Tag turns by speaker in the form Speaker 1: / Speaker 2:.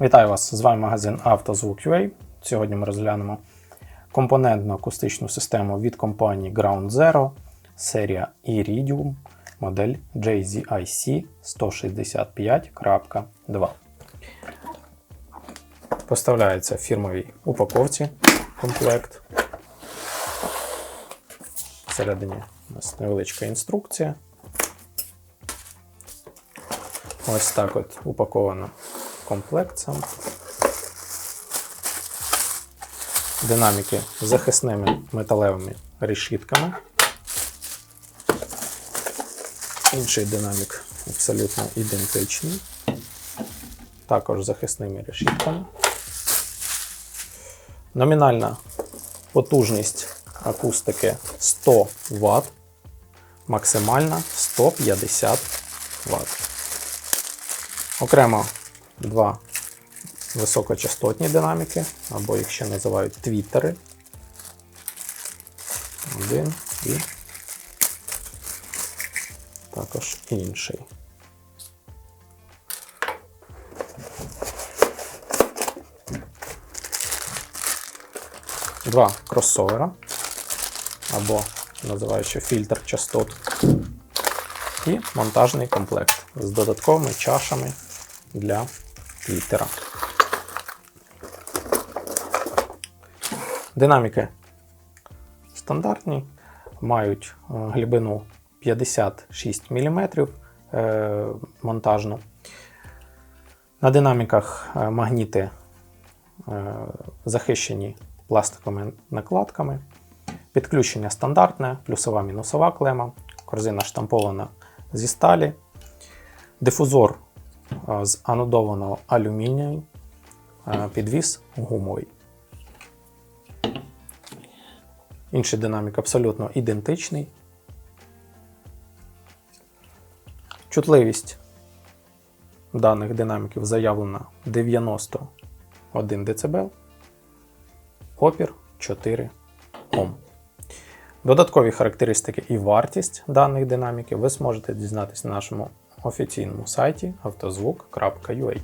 Speaker 1: Вітаю вас! З вами магазин «Автозвук.UA». Сьогодні ми розглянемо компонентну акустичну систему від компанії Ground Zero, серія Iridium, модель JZIC 165.2. Поставляється в фірмовій упаковці комплект. Всередині у нас невеличка інструкція. Ось так от упаковано комплект сам. Динаміки з захисними металевими решітками. Інший динамік абсолютно ідентичний. Також з захисними решітками. Номінальна потужність акустики 100 Вт, максимальна 150 Вт. Окремо два високочастотні динаміки, або їх ще називають твіттери. Один і також інший. Два кросовера, або називаючи фільтр частот, і монтажний комплект з додатковими чашами для твіттера. Динаміки стандартні, мають е, глибину 56 мм е, монтажну. На динаміках е, магніти захищені пластиковими накладками. Підключення стандартне, плюсова мінусова клема, корзина штампована зі сталі, дифузор з анодованого алюмінію, е, підвіс гумовий. Інший динамік абсолютно ідентичний. Чутливість даних динаміків заявлена 91 дБ, опір 4 Ом. Додаткові характеристики і вартість даних динаміків ви зможете дізнатися на нашому офіційному сайті автозвук.ua.